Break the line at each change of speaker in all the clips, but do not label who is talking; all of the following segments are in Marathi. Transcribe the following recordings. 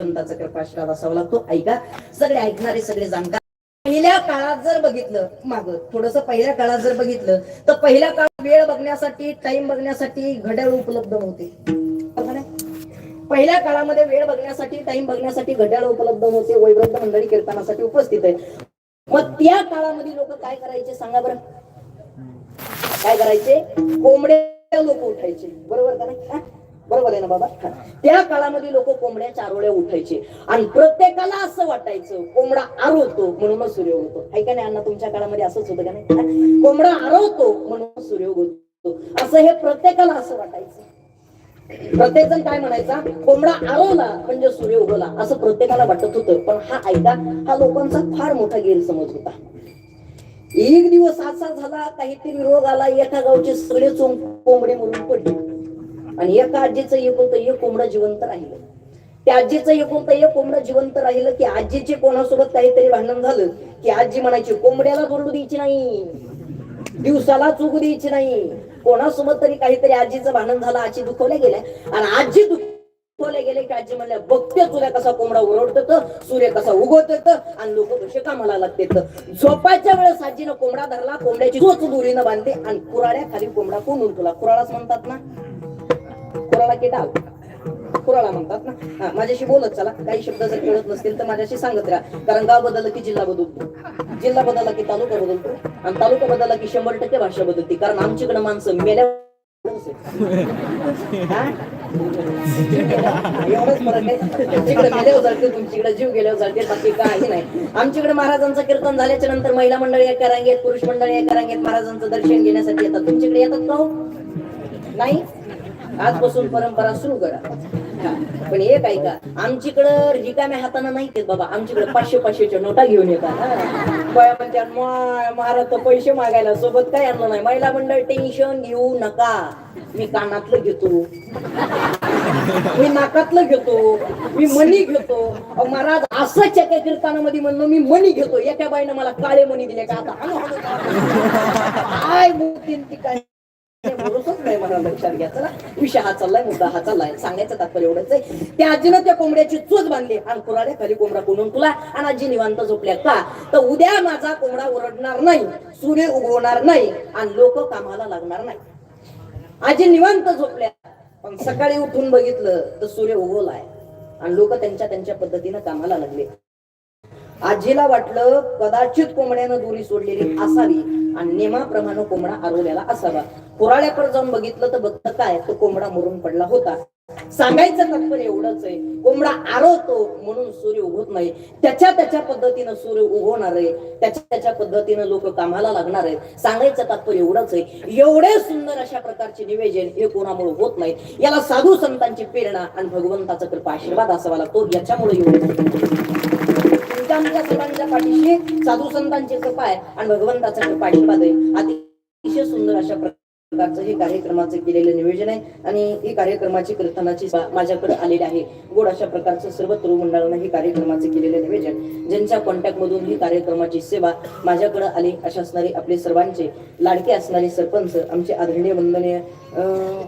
भगवंताचा कृपाश्राव असावा लागतो. ऐका सगळे ऐकणारे सगळे जाणकार. पहिल्या काळात जर बघितलं माग थोडस पहिल्या काळात जर बघितलं तर पहिल्या काळात वेळ बघण्यासाठी टाइम बघण्यासाठी घड्याळ उपलब्ध नव्हते. पहिल्या काळामध्ये वेळ बघण्यासाठी टाइम बघण्यासाठी घड्याळ उपलब्ध नव्हते. वैवृद्ध मंडळी कीर्तनासाठी उपस्थित आहे मग त्या काळामध्ये लोक काय करायचे? सांगा बरं. काय करायचे? कोंबड्या लोक उठायचे. बरोबर का नाही? बरोबर आहे ना बाबा? त्या काळामध्ये लोक कोंबड्या चारोळ्या उठायचे. आणि प्रत्येकाला असं वाटायचं कोंबडा आरवतो म्हणून सूर्य होतो आहे का नाही अण्णा तुमच्या काळामध्ये असंच होतं का नाही? कोंबडा आरवतो म्हणून सूर्य होतो असं हे प्रत्येकाला असं वाटायचं. प्रत्येक जण काय म्हणायचा? कोंबडा आरवला म्हणजे सूर्य उगवला. असं प्रत्येकाला वाटत होतं. पण हा ऐका हा लोकांचा फार मोठा गैरसमज होता. एक दिवस असा झाला काहीतरी रोग आला एका गावचे सगळे चोंग कोंबडे मरून पडले. आणि एका आजीचं एकुलतं एक कोंबडं जिवंत राहिलं. त्या आजीचं एकुलतं एक कोंबडं जिवंत राहिलं की आजीचे कोणासोबत काहीतरी भांडण झालं की आजी म्हणायची कोंबड्याला जोडू द्यायची नाही. दिवसाला चुकू द्यायची नाही. कोणासोबत तरी काहीतरी आजीचं भांडण झालं आजी दुखवल्या गेल्या. आणि आजी दुखवल्या गेले की आजी म्हणल्या बघते सूर्य कसा कोंबडा ओरडत सूर्य कसा उगवत आणि लोक कसे कामाला लागते झोपायच्या वेळेस आजीनं कोंबडा धरला कोंबड्याची चोच दोरीनं बांधते आणि कुराड्या खाली कोंबडा कोण तुला? कुराळाच म्हणतात ना. कुराला की डाव. कुराला म्हणतात ना. हा, माझ्याशी बोलत चला. काही शब्द जर कळत नसतील तर माझ्याशी सांगत राहा. कारण गाव बदललं की जिल्हा बदलतो. जिल्हा बदलला की तालुका बदलतो. आणि तालुका बदलला की शंभर टक्के भाषा बदलते. कारण आमच्याकडे माणसं मेल्या एवढंच फरक आहे. तुमच्याकडे तुमच्याकडे जीव गेल्यावर जाते. बाकी काही नाही. आमच्याकडे महाराजांचं कीर्तन झाल्याच्यानंतर महिला मंडळी एका रांगेत पुरुष मंडळी एका रांगेत महाराजांचं दर्शन घेण्यासाठी येतात. तुमच्याकडे येतात का हो? नाही? आजपासून परंपरा सुरू करा. पण एक ऐका आमच्याकडं रिकाम्या हाताने नाही ते बाबा आमच्याकडे पाचशे पाचशेच्या नोटा घेऊन येतात बाया महाराज तर पैसे मागायला सोबत काय आणलं नाही? महिला मंडळ टेन्शन घेऊ नका. मी कानातलं घेतो. मी नाकातलं घेतो. मी मणी घेतो. महाराज असं चक्या कीर्तनामध्ये म्हणलो मी मणी घेतो. एका बाईनं मला काळे मणी दिले का? आता हळू हळू काय? बोलतील नाही मला लक्षात घ्या. चला विषय हा चाललाय मुद्दा हा चाललाय. सांगायचं तात्पर्य एवढंच आहे. त्या आजीनं त्या कोंबड्याची चोच बांधली. आणि कुराड्या खाली कोंबडा कोणून तुला आणि आजी निवांत झोपल्या. का? तर उद्या माझा कोंबडा ओरडणार नाही सूर्य उगवणार नाही आणि लोक कामाला लागणार नाही. आजी निवांत झोपल्या. पण सकाळी उठून बघितलं तर सूर्य उगवलाय. आणि लोक त्यांच्या त्यांच्या पद्धतीनं कामाला लागले. आजीला वाटलं कदाचित कोंबड्यानं दोरी सोडलेली असावी आणि नियमाप्रमाणे कोंबडा आरवलेला असावा. पुराळ्याकडे जाऊन बघितलं तर बघतं काय? तो कोंबडा मरून पडला होता. सांगायचं तात्पर्य एवढंच आहे. कोंबडा आरवतो म्हणून सूर्य उगवत नाही. त्याच्या त्याच्या पद्धतीनं सूर्य उगवणार आहे. त्याच्या त्याच्या पद्धतीनं लोक कामाला लागणार आहेत. सांगायचं तात्पर्य एवढंच आहे. एवढे सुंदर अशा प्रकारचे निवेदन हे कोणामुळे होत नाही? याला साधू संतांची प्रेरणा आणि भगवंताचा कृपा आशीर्वाद असावा लागतो. याच्यामुळे एवढे. तुमच्या आमच्या सर्वांच्या पाठीशी साधू संतांची कृपा आहे आणि भगवंताचा कृपा आहे अतिशय सुंदर अशा प्रकारचं हे कार्यक्रमाचं केलेलं नियोजन आहे. आणि ही कार्यक्रमाची कीर्तनाची माझ्याकडे आलेली आहे. गोड अशा प्रकारचं सर्व तरुण मंडळानं हे कार्यक्रमाचं केलेलं नियोजन ज्यांच्या कॉन्टॅक्ट मधून ही कार्यक्रमाची सेवा माझ्याकडे आली अशा असणारे आपले सर्वांचे लाडके असणारे सरपंच आमचे आदरणीय वंदनीय अं,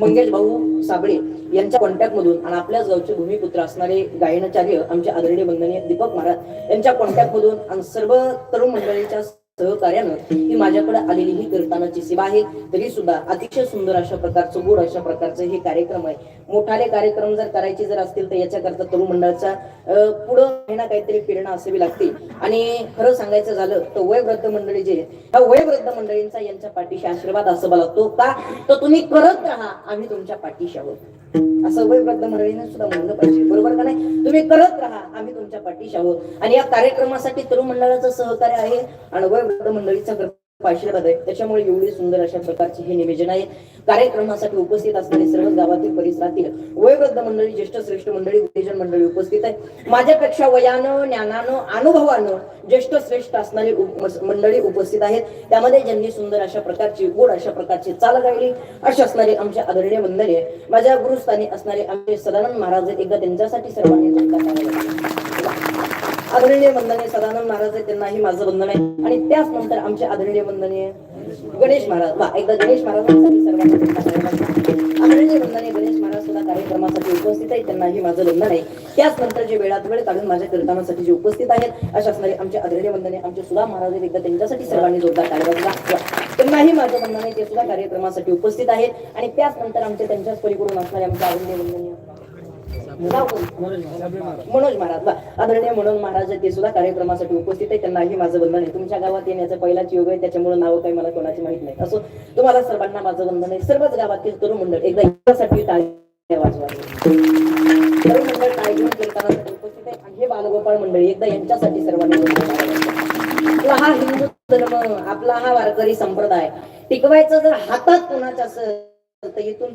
मंगेश भाऊ साबळे यांच्या कॉन्टॅक्ट मधून आणि आपल्याच गावचे भूमिपुत्र असणारे गायनाचार्य आमचे आदरणीय बंधनीय दीपक महाराज यांच्या कॉन्टॅक्ट मधून आणि सर्व तरुण मंडळींच्या सहकार्यानं ही माझ्याकडे आलेली ही कीर्तनाची सेवा आहे. तरी सुद्धा अतिशय सुंदर अशा प्रकारचं गोड अशा प्रकारचं हे कार्यक्रम आहे. मोठाले कार्यक्रम जर करायचे जर असतील तर याच्याकरता तरुण मंडळाचा पुढं काही ना काहीतरी प्रेरणा असावी लागते आणि खरं सांगायचं झालं तर वयवृद्ध मंडळी जे ह्या वयवृद्ध मंडळींचा यांच्या पाठीशी आशीर्वाद असावा लागतो का? तर तुम्ही करत राहा आम्ही तुमच्या पाठीशी आहोत. असं वयवृद्ध मंडळीने सुद्धा म्हणलं पाहिजे. बरोबर का नाही? तुम्ही करत राहा. आम्ही तुमच्या पाठीशी आहोत. आणि या कार्यक्रमासाठी तरुण मंडळाचं सहकार्य आहे. आणि वयवृद्ध मंडळीचं कृपा आहे त्याच्यामुळे एवढी सुंदर अशा प्रकारचे हे निवेदन आहे. कार्यक्रमासाठी उपस्थित असणारे सर्व गावातील परिसरातील वयोवृद्ध मंडळी ज्येष्ठ श्रेष्ठ मंडळी उत्तेजन मंडळी उपस्थित आहे माझ्यापेक्षा वयानं ज्ञानानं अनुभवानं ज्येष्ठ श्रेष्ठ असणारी मंडळी उपस्थित आहेत. त्यामध्ये ज्यांनी सुंदर अशा प्रकारची गोड अशा प्रकारची चाल गायली अशी असणारे आमचे आदरणीय आहे माझ्या गुरुस्थानी असणारे आमचे सदानंद महाराज एकदा त्यांच्यासाठी सर्वांनी जोरदार आदरणीय वंदनीय सदानंद महाराज आहेत, त्यांनाही माझं वंदन आहे. आणि त्याच नंतर आमचे आदरणीय वंदनीय गणेश महाराज. वा एकदा गणेश महाराजांसाठी सर्वांनी आदरणीय वंदनीय. गणेश महाराज सुद्धा कार्यक्रमासाठी उपस्थित आहेत त्यांनाही माझं वंदन आहे. त्याच नंतर जे वेळात वेळ काढून माझ्या कीर्तनासाठी जे उपस्थित आहेत अशा असणारे आमचे आदरणीय वंदने आमचे सुधा महाराज आहेत एकदा त्यांच्यासाठी सर्वांनी जोरदार कार्यक्रम त्यांनाही माझं वंदन आहे ते सुद्धा कार्यक्रमासाठी उपस्थित आहेत. आणि त्याच नंतर आमचे त्यांच्याच पलीकडून असणारे आमचे आदरणीय वंदनीय मनोज महाराज आदरणीय मनोज महाराज ते सुद्धा कार्यक्रमासाठी उपस्थित आहे त्यांनाही माझं वंदन आहे. तुमच्या गावात येण्याचा पहिलाच योग आहे. त्याच्यामुळे नाव काही मला कोणाची माहीत नाही. असो तुम्हाला सर्वांना माझं वंदन आहे. सर्वच गावातील तरुण मंडळ एकदा यासाठी टाळ्या वाजवा. तरुण मंडळ कीर्तनासाठी उपस्थित आहे. आणि हे बालगोपाळ मंडळी एकदा यांच्यासाठी सर्वांनी आपला हा हिंदू धर्म आपला हा वारकरी संप्रदाय टिकवायचं जर हातात कोणाच्या असं तर इथून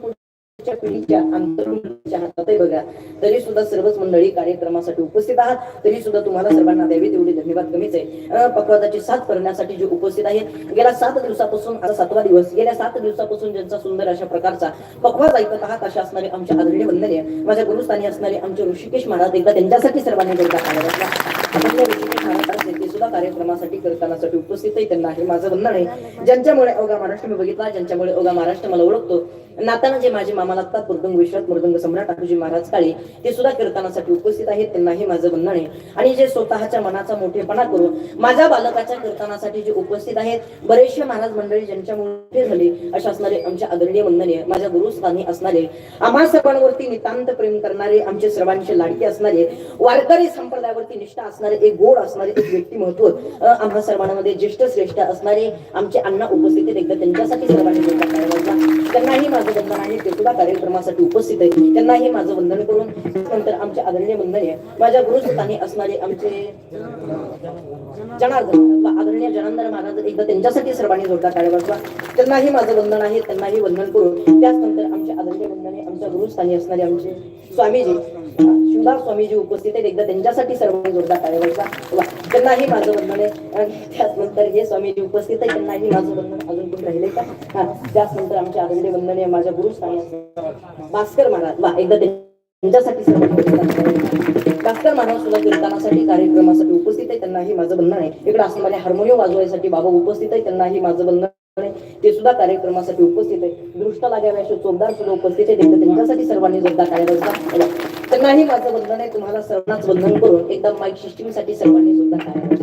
पिढीच्या आंतरच्या हातात बघा. तरी सुद्धा सर्वच मंडळी कार्यक्रमासाठी उपस्थित आहात. तरी सुद्धा तुम्हाला सर्वांना द्यावे तेवढे धन्यवाद. कमीच आहे. अं, पक्वादाची साथ करण्यासाठी जे उपस्थित आहेत गेल्या सात दिवसापासून आता सातवा दिवस गेल्या सात दिवसापासून ज्यांचा सुंदर अशा प्रकारचा पक्वाद ऐकत आहात अशा असणारे आमचे आदरणीय वंदनीय माझ्या गुरुस्थानी असणारे आमचे ऋषिकेश महाराज एकदा त्यांच्यासाठी सर्वांनी एकदा कार्यक्रम आपण त्या ऋषिकेश महाराज आहेत, ते सुद्धा कार्यक्रमासाठी कीर्तनासाठी उपस्थित आहे. त्यांना हे माझं म्हणणं आहे. ज्यांच्यामुळे अवघा महाराष्ट्र मी बघितला ज्यांच्यामुळे अवघा महाराष्ट्र मला ओळखतो नाताना जे माझे मामा लागतात मृदंग विश्वात मृदंग सम्राट आठुजी महाराज काळे ते सुद्धा कीर्तनासाठी उपस्थित आहेत. त्यांनाही माझं म्हणणं आहे. आणि जे स्वतःच्या मनाचा मोठेपणा करून माझ्या बालकाच्या कीर्तनासाठी जे उपस्थित आहेत बरेचसे महाराज मंडळी ज्यांच्या मोठे झाले अशा असणारे आमच्या आदरणीय वंदनीय माझ्या गुरुस्थानी असणारे आम्हा सर्वांवरती नितांत प्रेम करणारे आमचे सर्वांचे लाडके असणारे वारकरी संप्रदायावरती निष्ठा असणारे एक गोड असणारे एक व्यक्तिमत्व आम्हा सर्वांमध्ये ज्येष्ठ श्रेष्ठ असणारे आमचे अण्णा उपस्थित एकदा त्यांच्यासाठी सर्वांनी त्यांनाही माझं वंदन आहे ते सुद्धा कार्यक्रमासाठी उपस्थित आहे. त्यांनाही माझं वंदन करून नंतर आमचे आदरणीय वंदनीय माझ्या गुरुस्थानी असणारे आमचे जनार्दन आदरणीय जनार्दन महाराज एकदा त्यांच्यासाठी सर्वांनी जोरदार टाळ्या वाजवा. त्यांनाही माझं वंदन आहे. त्यांनाही वंदन करून त्याचनंतर आमचे आदरणीय वंदने आमच्या गुरुस्थानी असणारे आमचे स्वामीजी शिवदास स्वामीजी उपस्थित आहेत. एकदा त्यांच्यासाठी सर्वांनी जोरदार टाळ्या व्हायचा त्यांनाही माझं वंदन आहे. त्याचनंतर हे स्वामीजी उपस्थित आहे त्यांनाही माझं वंदन अजून पण राहिले का? हा त्याचनंतर आमचे आदरणीय वंदने माझ्या गुरुस्थानी असणारे भास्कर महाराज. वा एकदा त्यांच्यासाठी सर्वांनी भास्कर महाराज सुद्धा कीर्तनासाठी कार्यक्रमासाठी उपस्थित आहे त्यांनाही माझं बंधन आहे. इकडे असणारे हार्मोनियम वाजवायसाठी बाबा उपस्थित आहे त्यांनाही माझं बंधन ते सुद्धा कार्यक्रमासाठी उपस्थित आहे दृष्ट लागाव्या असे चोपदार सुद्धा उपस्थित आहे एकदा त्यांच्यासाठी सर्वांनी जोरदार कार्यरत त्यांनाही माझं बंधन आहे. तुम्हाला सर्वांनाच बंधन करून एकदम माईक सिस्टीमसाठी सर्वांनी सुद्धा काय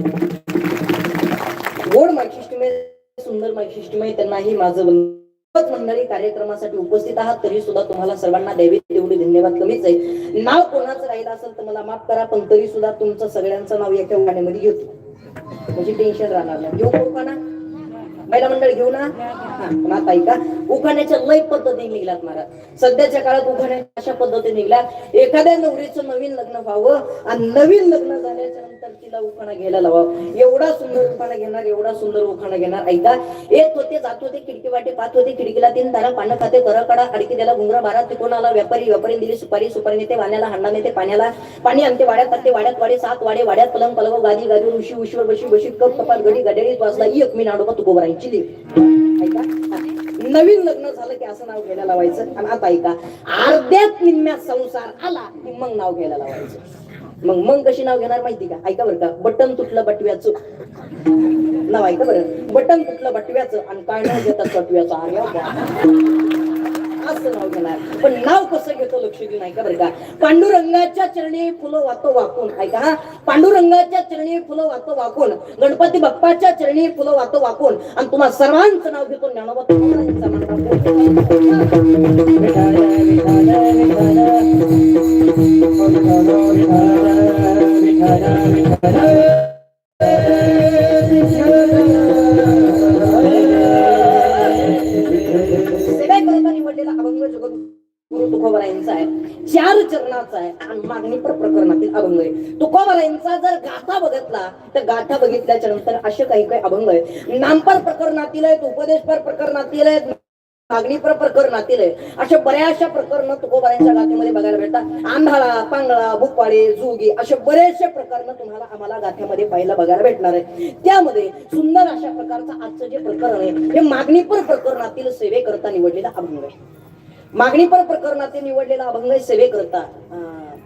गोड माईक सिस्टीम आहे सुंदर माईक सिस्टीम आहे. त्यांनाही माझं वंदन. मंडळी कार्यक्रमासाठी उपस्थित आहात तरी सुद्धा तुम्हाला सर्वांना द्यावे तेवढे धन्यवाद. कमीच आहे. नाव कोणाचं राहिलं असेल तर मला माफ करा पण तरी सुद्धा तुमचं सगळ्यांचं नाव एका गाण्यामध्ये घेतो. म्हणजे टेन्शन राहणार नाही. घेऊ का महिला मंडळ घेऊ ना? हा, आता ऐका उखाण्याच्या लय पद्धती निघल्यात महाराज सध्याच्या काळात उखाण्याच्या अशा पद्धती निघल्यात. एखाद्या नवरीचं नवीन लग्न व्हावं आणि नवीन लग्न झाल्याच्या तिला उखाणा घ्यायला लावा. एवढा सुंदर उखाणा घेणार एवढा सुंदर उखाणा घेणार. ऐका येत होते जात होते खिडकी वाटे पाहत होते खिडकीला तीन तारा पानं खाते कर काढा अडकी त्याला गुंगरा बारा तिकोणाला व्यापारी व्यापारी दिली सुपारी सुपारी नेते वाण्याला हांडा नेते पाण्याला पाणी आणते वाड्यात टाकते वाड्यात वाडे सात वाडे वाड्यात पलंग पलंग गादी गादी उशी उशीवर बशी बशी कप कपाल गडी गडेरीत वाजला एक मी नाडोबा तू गोबरायची देव ऐका नवीन लग्न झालं की असं नाव घ्यायला लावायचं. आणि आता ऐका अर्ध्यात निम्म्यात संसार आला की मग नाव घ्यायला लावायचं. मग मग कशी नाव घेणार माहिती का? ऐका बरं का. बटन तुटलं बटव्याचं. नाव ऐका बरं. बटन तुटलं बटव्याचं आणि काय नाव घेतात बटव्याचं? हो असं नाव घेणार. पण नाव कसं घेतो लक्ष देऊन ऐका बरं का? पांडुरंगाच्या चरणी फुलं वातो वाकून. ऐका हा. पांडुरंगाच्या चरणी फुलं वातो वाकून. गणपती बाप्पाच्या चरणी फुलं वातो वाकून. आणि तुम्हाला सर्वांचं नाव घेतो ज्ञानोबा चार चरणाचा आहे आणि मागणीपर प्रकरणातील अभंग आहे तुकोबरायांचा जर गाथा बघितला तर गाथा बघितल्याच्या नंतर असे काही काही अभंग आहे नामपर प्रकरणातील आहेत उपदेशपर प्रकरणातील आहेत मागणीपर प्रकरणातील आहे अशा बऱ्याचशा प्रकरण तुकोबाऱ्यांच्या गाथेमध्ये बघायला भेटतात आंधळा पांगळा बुकवाडे जुगी असे बरेचसे प्रकरण तुम्हाला आम्हाला गाथ्यामध्ये पाहायला बघायला भेटणार आहे. त्यामध्ये सुंदर अशा प्रकारचं आजचं जे प्रकरण आहे हे मागणीपर प्रकरणातील सेवे करता निवडलेला अभंग आहे. मागणीपर प्रकरणातील निवडलेला अभंग आहे सेवे करता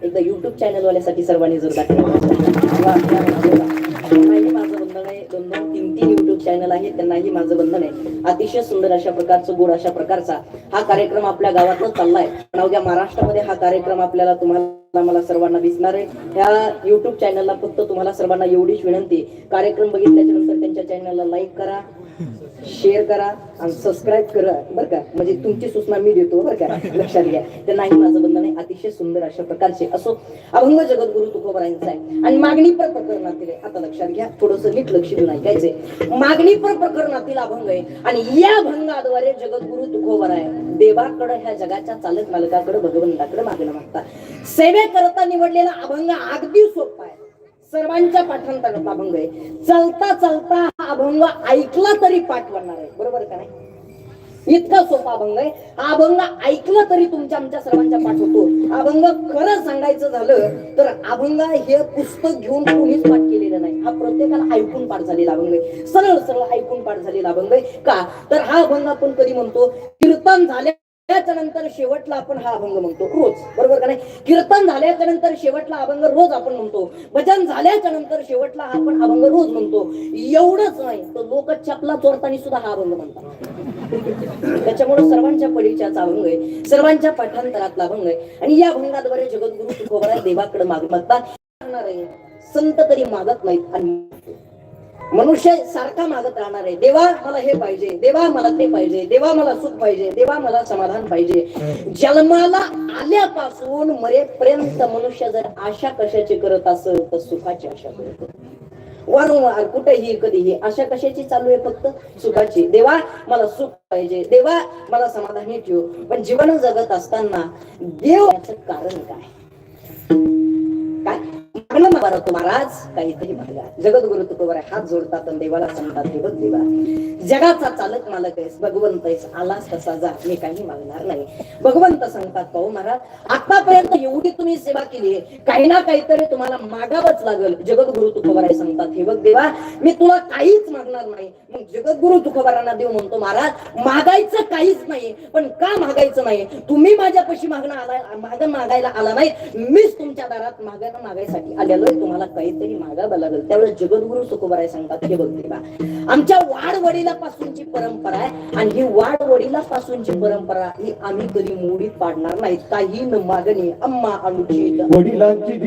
एकदा युट्यूब चॅनल वाल्यासाठी सर्वांनी जोरदार माझं बंधन आहे चॅनल आहे त्यांनाही माझं बंधन आहे. अतिशय सुंदर अशा प्रकारचं गोड अशा प्रकारचा हा कार्यक्रम आपल्या गावातच चाललाय. पण अवघ्या महाराष्ट्रामध्ये हा कार्यक्रम आपल्याला तुम्हाला मला सर्वांना दिसणार आहे. या युट्यूब चॅनलला फक्त तुम्हाला सर्वांना एवढीच विनंती. कार्यक्रम बघितल्याच्या नंतर त्यांच्या चॅनलला लाईक करा शेअर करा आणि सबस्क्राईब करा बरं का? म्हणजे तुमची सूचना मी देतो बरं का? लक्षात घ्या. ते नाही माझं बंधन आहे अतिशय सुंदर अशा प्रकारचे असो अभंग जगद्गुरु तुकोबरायांचा आहे. आणि मागणी पर प्रकरणातील आहे. आता लक्षात घ्या थोडस नीट लक्ष देऊन ऐकायचंय. मागणी पर प्रकरणातील अभंग आहे. आणि या अभंगाद्वारे जगद्गुरु तुकोबर आहे देवाकडे ह्या जगाच्या चालक मालकाकडे भगवंताकडे मागणं मागतात. सेवे करता निवडलेला अभंग अगदी सोपा आहे. सर्वांच्या पाठांतरात अभंग आहे चलता चलता हा अभंग ऐकला तरी पाठवणार आहे. बरोबर का नाही? इतका सोपा अभंग आहे. हा अभंग ऐकला तरी तुमच्या आमच्या सर्वांच्या पाठ होतो. अभंग खरं सांगायचं झालं तर अभंग हे पुस्तक घेऊन कोणीच पाठ केलेलं नाही. हा प्रत्येकाला ऐकून पाठ झालेला अभंग आहे. सरळ सरळ ऐकून पाठ झालेला अभंग आहे. का? तर हा अभंग आपण कधी म्हणतो? कीर्तन झाल्या त्याच्या नंतर शेवटला आपण हा अभंग म्हणतो रोज. बरोबर का नाही? कीर्तन झाल्याच्यानंतर शेवटला अभंग रोज आपण म्हणतो. भजन झाल्याच्यानंतर शेवटला हा आपण अभंग रोज म्हणतो. एवढंच नाही तर लोक चपला चोरताना सुद्धा हा अभंग म्हणतात. त्याच्यामुळे सर्वांच्या परिचयाचा अभंग आहे. सर्वांच्या पाठांतरातला अभंग आहे. आणि या अभंगाद्वारे जगद्गुरु तुकोबरा देवाकडे माग मागतात. संत तरी मागत नाहीत आणि मनुष्य सारखा मागत राहणार आहे. देवा मला हे पाहिजे देवा मला ते पाहिजे देवा मला सुख पाहिजे देवा मला समाधान पाहिजे. जन्माला आल्यापासून मरेपर्यंत मनुष्य जर आशा कशाची करत असेल तर सुखाची आशा करतो वारंवार कुठेही कधीही आशा कशाची चालू आहे फक्त? सुखाची. देवा मला सुख पाहिजे. देवा मला समाधानी ठेव. पण जीवन जगत असताना देव याचं कारण काय? मागणं मारा महाराज काहीतरी मागा जगद्गुरु तुकोबर हात जोडतात आणि देवाला सांगतात हे बघ देवा. जगाचा चालक मालक आहेस भगवंत आहेस आलास तसा जा. मी काही मागणार नाही. भगवंत सांगतात पाहू महाराज आतापर्यंत एवढी तुम्ही सेवा केली काही ना काहीतरी तुम्हाला मागावंच लागल. जगद्गुरु तुकोबर आहे सांगतात हे बघ देवा. मी तुला काहीच मागणार नाही. मग जगद्गुरु तुकोबरांना देव म्हणतो महाराज मागायचं काहीच नाही. पण का मागायचं नाही? तुम्ही माझ्यापाशी मागणं आला मागण मागायला आला नाही मीच तुमच्या दारात मागणं मागायसाठी आलेलोय तुम्हाला काहीतरी मागावं लागेल त्यावेळेस जगद्गुरु तुकोबाराय सांगतात हे बघ आमच्या वाढ वडिलापासूनची परंपरा आहे आणि ही वाढ वडिलापासूनची परंपरा ही आम्ही कधी मोडीत पाडणार नाही काही न मागणी अम्मा अनुचित.
वडिलांची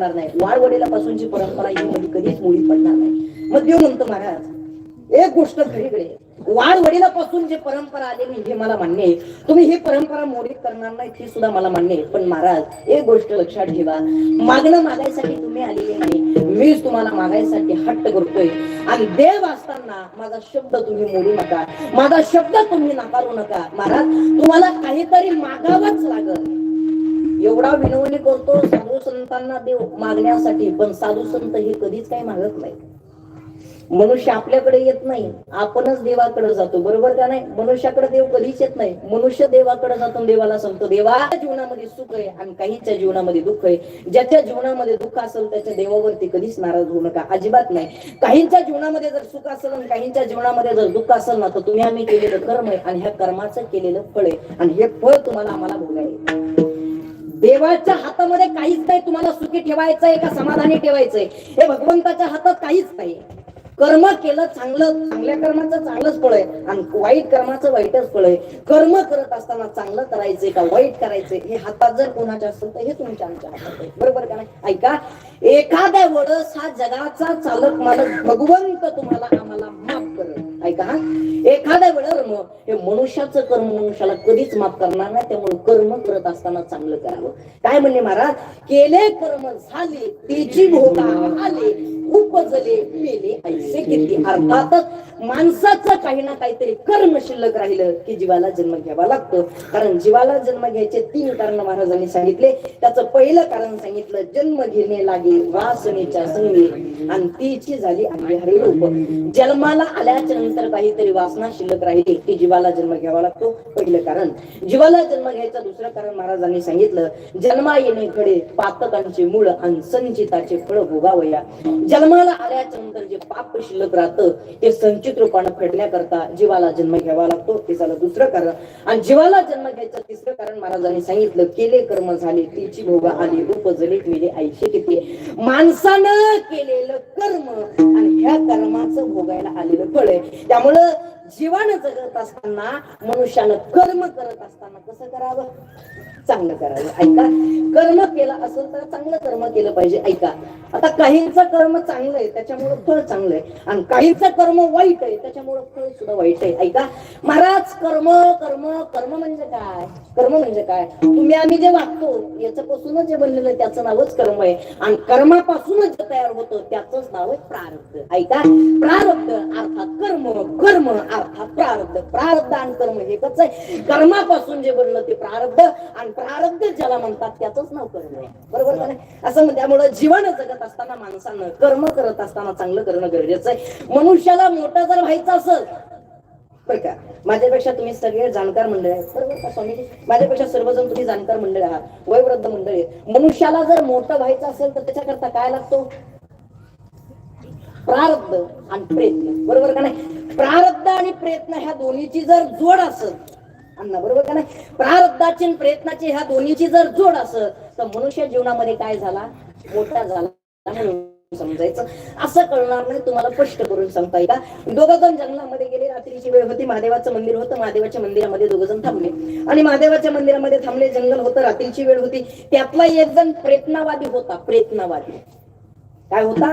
लागणार नाही. वाडवडिलापासूनची परंपरा ही मुली कधीच मुळी पडणार नाही. मग देव म्हणतो महाराज एक गोष्ट घडीकडे वाडवडिलापासून जे परंपरा आलेली हे मला मान्य आहे. तुम्ही ही परंपरा मोडीत करणार नाही हे सुद्धा मला मान्य आहे. पण महाराज एक गोष्ट लक्षात ठेवा. मागणं मागायसाठी तुम्ही आलेले नाही. मीच तुम्हाला मागायसाठी हट्ट करतोय. आणि देव असताना माझा शब्द तुम्ही मोडू नका. माझा शब्द तुम्ही नाकारू नका. महाराज तुम्हाला काहीतरी मागावंच लागल. एवढा विनवणी करतो साधू संतांना देव मागण्यासाठी पण साधू संत हे कधीच काही मागत नाही मनुष्य आपल्याकडे येत नाही आपणच देवाकडे जातो बरोबर का नाही? मनुष्याकडे देव कधीच येत नाही. मनुष्य देवाकडे जातो देवाला सांगतो देवा जीवनामध्ये सुख आहे आणि काहींच्या जीवनामध्ये दुःख आहे. ज्याच्या जीवनामध्ये दुःख असेल त्याच्या देवावरती कधीच नाराज होऊ नका अजिबात नाही. काहींच्या जीवनामध्ये जर सुख असेल आणि काहींच्या जीवनामध्ये जर दुःख असेल ना तर तुम्ही आम्ही केलेलं कर्म आहे आणि ह्या कर्माचं केलेलं फळ आहे. आणि हे फळ तुम्हाला आम्हाला भोगायला देवाच्या हातामध्ये काहीच नाही तुम्हाला सुखी ठेवायचंय का समाधानी ठेवायचंय? हे भगवंताच्या हातात काहीच नाही. कर्म केलं चांगलं चांगल्या कर्माचं चांगलंच फळ आहे आणि वाईट कर्माचं वाईटच फळ आहे. कर्म करत असताना चांगलं करायचंय का वाईट करायचंय? हे हातात जर कोणाच्या असेल तर हे तुमच्या आमच्या हातात आहे. बरोबर का नाही? ऐका एखाद्या वडस हा जगाचा चालक मालक भगवंत तुम्हाला आम्हाला माफ करत ऐका एखाद्या वेळेस हे मनुष्याचं कर्म मनुष्याला कधीच माफ करणार नाही त्यामुळे कर्म करत असताना चांगलं करावं. काय म्हणले महाराज? केले कर्म झाले तेची भोगा आले उपजले मेले. ऐसे किती अर्थातच माणसाचं काही ना काहीतरी कर्म शिल्लक राहिलं की जीवाला जन्म घ्यावा लागतो. कारण जीवाला जन्म घ्यायचे तीन कारण महाराजांनी सांगितले. त्याचं पहिलं कारण सांगितलं जन्म घेणे लागे वासनेच्या संगी. आणि तीची झाली अंगीहारी रूप जन्माला आल्याच्यानंतर काहीतरी वासना शिल्लक राहिली ती जीवाला जन्म घ्यावा लागतो पहिलं कारण. जीवाला जन्म घ्यायचं दुसरं कारण महाराजांनी सांगितलं जन्मा येणे खडे पातकांचे मूळ आणि संचिताचे फळ भोगावया. जन्माला आल्याच्यानंतर जे पाप शिल्लक राहतं ते संचित रूपानं फेडण्याकरता जीवाला जन्म घ्यावा लागतो ते झालं दुसरं कारण. आणि जीवाला जन्म घ्यायचं तिसरं कारण महाराजांनी सांगितलं केले कर्म झाले तिची भोगा आली रूप जले मेले आईशे किती. माणसानं केलेलं कर्म आणि ह्या कर्माचं भोगायला आलेलं फळ आहे. त्यामुळं जीवानं जगत असताना मनुष्यानं कर्म करत असताना कसं करावं? चांगलं करावं. ऐका कर्म केलं असेल तर चांगलं कर्म केलं पाहिजे. ऐका आता काहींचं कर्म चांगलं आहे त्याच्यामुळं फळ चांगलं आहे. आणि काहींचं कर्म वाईट आहे त्याच्यामुळं फळ सुद्धा वाईट आहे. ऐका महाराज कर्म कर्म कर्म म्हणजे काय? कर्म म्हणजे काय? तुम्ही आम्ही जे वागतो याच्यापासूनच जे बनलेलं आहे त्याचं नावच कर्म आहे. आणि कर्मापासूनच जे तयार होतं त्याचंच नाव आहे प्रारब्ध. ऐका प्रारब्ध अर्थात कर्म कर्म हा प्रारब्ध. प्रारब्ध आणि कर्म हे कच आहे? कर्मापासून जे बनलं ते प्रारब्ध आणि प्रारब्ध ज्याला म्हणतात त्याचंच नाव कर्म आहे. बरोबर का नाही? असं म्हणजे त्यामुळं जीवन जगत असताना माणसानं कर्म करत असताना चांगलं करणं गरजेचं आहे. मनुष्याला मोठा जर व्हायचं असेल बरं का? माझ्यापेक्षा तुम्ही सगळे जाणकार मंडळ आहे बरोबर का स्वामीजी? माझ्यापेक्षा सर्वजण तुम्ही जाणकार मंडळ आहात. वयवृद्ध मंडळ आहे मनुष्याला जर मोठं व्हायचं असेल तर त्याच्याकरता काय लागतो? प्रारब्ध आणि प्रयत्न बरोबर का नाही? प्रारब्ध आणि प्रयत्न ह्या दोन्हीची जर जोड असत अण्णा बरोबर का नाही? प्रारब्धाची आणि प्रयत्नाची ह्या दोन्हीची जर जोड असत तर मनुष्य जीवनामध्ये काय झाला? मोठा झाला म्हणून समजायचं. असं कळणार नाही तुम्हाला स्पष्ट करून सांगता येईल. का दोघं जण जंगलामध्ये गेले रात्रीची वेळ होती महादेवाचं मंदिर होतं महादेवाच्या मंदिरामध्ये दोघ जण थांबले. आणि महादेवाच्या मंदिरामध्ये थांबले जंगल होतं रात्रीची वेळ होती. त्यातला एक जण प्रयत्नवादी होता प्रयत्नवादी. काय होता?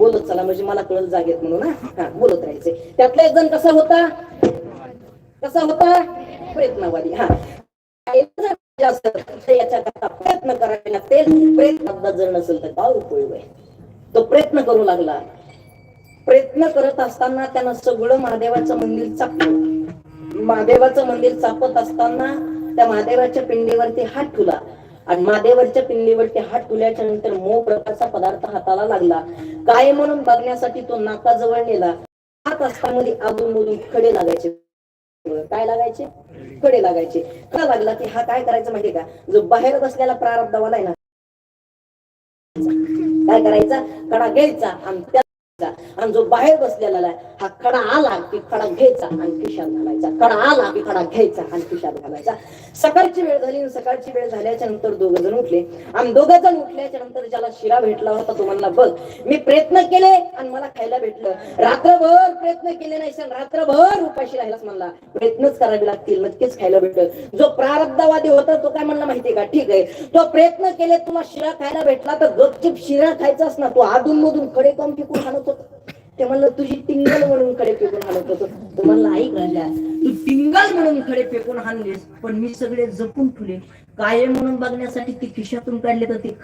बोलत चला म्हणजे मला कळत जागेत म्हणून हा. बोलत राहायचे त्यातला एक जण कसा होता? कसा होता? प्रयत्नवादी हा. जास्त याच्याकरता प्रयत्न करावे लागतील प्रयत्न जर नसेल तर काय उपयोग आहे. तो प्रयत्न करू लागला. प्रयत्न करत असताना त्यानं सगळं महादेवाचं मंदिर चापलं. महादेवाचं मंदिर चापत असताना त्या महादेवाच्या पिंडीवरती हात ठुला आणि मादेवरच्या पिल्लीवरती हात ठुल्याच्या नंतर मो प्रकारचा पदार्थ हाताला लागला. काय म्हणून बघण्यासाठी तो नाकाजवळ नेला. हात असतामध्ये अजून मधून खडे लागायचे. काय लागायचे? कडे लागायचे. का लागला की हा काय करायचं माहितीये का? जो बाहेर बसलेला प्रारब्धवाला आहे ना काय करायचा? कडा घ्यायचा आणि त्या आणि जो बाहेर बसलेला आहे, हा खडा आला की खडा घ्यायचा आणि खिशात घालायचा. खडा आला की खडा घ्यायचा आणि खिशात घालायचा. सकाळची वेळ झाली सकाळची वेळ झाल्याच्यानंतर दोघ जण उठले. आणि दोघ जण उठल्याच्या नंतर ज्याला शिरा भेटला होता तो म्हणला बघ मी प्रयत्न केले आणि मला खायला भेटलं. रात्रभर प्रयत्न केले नाही सण रात्रभर उपाशी राहिलाच म्हणला. प्रयत्नच करावे लागतील नक्कीच खायला भेटल. जो प्रारब्धवादी होता तो काय म्हणला माहितीये का? ठीक आहे. तो प्रयत्न केले तुला शिरा खायला भेटला तर गपचिप शिरा खायचाच ना. तो अधून मधून खडे कम फिकून खाणत होता? ते म्हणलं तुझी टिंगल म्हणून कडे फेकून हाणत होतो. तुम्हाला आई ऐक राजा तू टिंगल म्हणून कडे फेकून हानलेस पण मी सगळे जपून ठेवले. काय म्हणून बघण्यासाठी ती खिशातून काढले तर ते